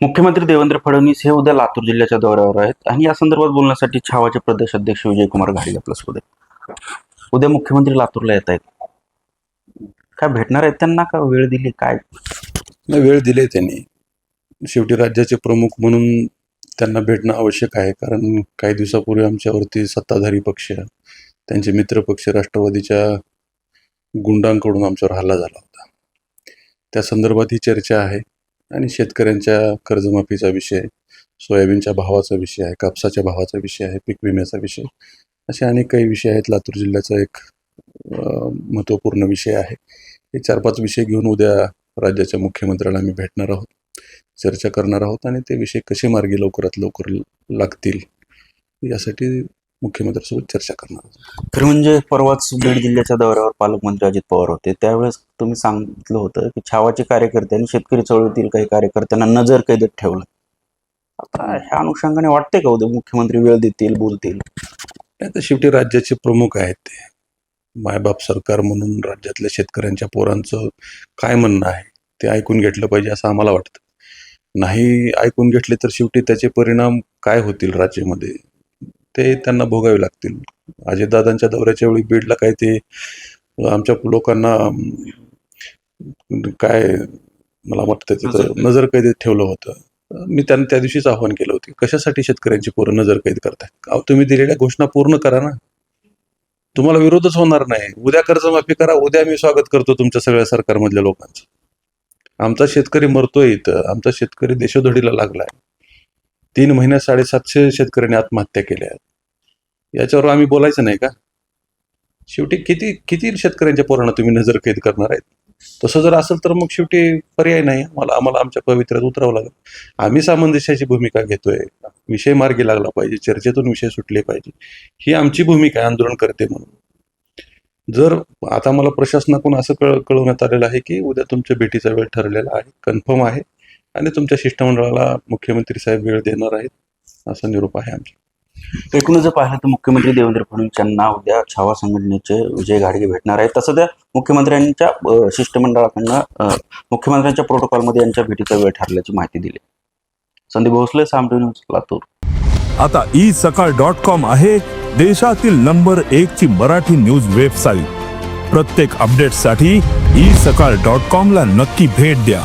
मुख्यमंत्री देवेंद्र फडणवीस हे उद्या लातूर जिल्ह्याच्या दौऱ्यावर आहेत. आणि या संदर्भात बोलण्यासाठी छावाचे प्रदेश अध्यक्ष विजयकुमार घाडगे आपल्यासोबत आहेत. उद्या मुख्यमंत्री लातूरला येत आहेत. काय भेटणार आहेत त्यांना? का वेळ दिली? काय? नाही वेळ दिले त्यांनी. शेवटी राज्याचे प्रमुख म्हणून त्यांना भेटणं आवश्यक आहे. कारण काही दिवसापूर्वी आमच्यावरती सत्ताधारी पक्ष त्यांचे मित्र पक्ष राष्ट्रवादीच्या गुंडांकडून आमच्यावर हल्ला झाला होता. त्या संदर्भात ही चर्चा आहे. आणि शेतकऱ्यांच्या कर्जमाफीचा विषय सोयाबीनच्या भावाचा विषय आहे कापसाच्या भावाचा विषय आहे पीक विम्याचा विषय असे अनेक काही विषय आहेत. लातूर जिल्ह्याचा एक महत्त्वपूर्ण विषय आहे. हे चार पाच विषय घेऊन उद्या राज्याच्या मुख्यमंत्र्याला आम्ही भेटणार आहोत. चर्चा करणार आहोत आणि ते विषय कसे मार्गी लवकरात लवकर लागतील यासाठी मुख्यमंत्र्यांसोबत चर्चा करणार खरं म्हणजे परवाच बीड जिल्ह्याच्या दौऱ्यावर पालकमंत्री अजित पवार होते. त्यावेळेस तुम्ही सांगितलं होतं की छावाचे कार्यकर्ते आणि शेतकरी चळवळीतील काही कार्यकर्त्यांना नजर कैदेत ठेवलं. आता ह्या अनुषंगाने वाटते का उद्या मुख्यमंत्री वेळ देतील बोलतील? आता शेवटी राज्याचे प्रमुख आहेत ते. मायबाप सरकार म्हणून राज्यातल्या शेतकऱ्यांच्या पोरांचं काय म्हणणं आहे ते ऐकून घेतलं पाहिजे असं आम्हाला वाटतं. नाही ऐकून घेतले तर शेवटी त्याचे परिणाम काय होतील राज्यामध्ये? ते त्यांना भोगावे लागतील. अजितदादांच्या दौऱ्याच्या वेळी बीडला काय ते आमच्या लोकांना काय मला वाटतं तिथं नजर कैदेत ठेवलं होतं. मी त्यांना त्या दिवशीच आव्हान केलं होतं. कशासाठी शेतकऱ्यांची पोरं नजर कैद करताय? अहो तुम्ही दिलेल्या घोषणा पूर्ण करा ना. तुम्हाला विरोधच होणार नाही. उद्या कर्जमाफी करा उद्या मी स्वागत करतो तुमच्या सगळ्या सरकारमधल्या लोकांचं. आमचा शेतकरी मरतोय इथं. आमचा शेतकरी देशोधडीला लागलाय. तीन महिन्यात साडेसातशे शेतकऱ्यांनी आत्महत्या केल्या आहेत. याच्यावर आम्ही बोलायचं नाही का? शेवटी किती किती शेतकऱ्यांच्या पोरांना तुम्ही नजर कैद करणार आहेत? तसं जर असेल तर मग शेवटी पर्याय नाही. आम्हाला आम्हाला आमच्या पवित्र्यात उतरावं लागेल. आम्ही सामंजस्याची भूमिका घेतोय. विषय मार्गी लागला पाहिजे. चर्चेतून विषय सुटले पाहिजे. ही आमची भूमिका आहे आंदोलन करते म्हणून. जर आता मला प्रशासनाकडून असं कळ कळवण्यात आलेलं आहे की उद्या तुमच्या भेटीचा वेळ ठरलेला आहे कन्फर्म आहे. आणि तुमच्या शिष्टमंडळाला मुख्यमंत्री साहेब वेळ देणार आहेत असा निरोप आहे आमचा. एकूणच जर पाहिलं तर मुख्यमंत्री देवेंद्र फडणवीस यांना उद्या छावा संघटनेचे विजय घाडगे भेटणार आहेत. तसं त्या मुख्यमंत्र्यांच्या शिष्टमंडळाकडनं मुख्यमंत्र्यांच्या प्रोटोकॉलमध्ये यांच्या भेटीचा वेळ ठरल्याची माहिती दिली. संदीप भोसले सामटू न्यूज लातूर. आता ई सकाळ डॉट कॉम आहे देशातील नंबर एक ची मराठी न्यूज वेबसाईट. प्रत्येक अपडेटसाठी ई सकाळ डॉट कॉम ला नक्की भेट द्या.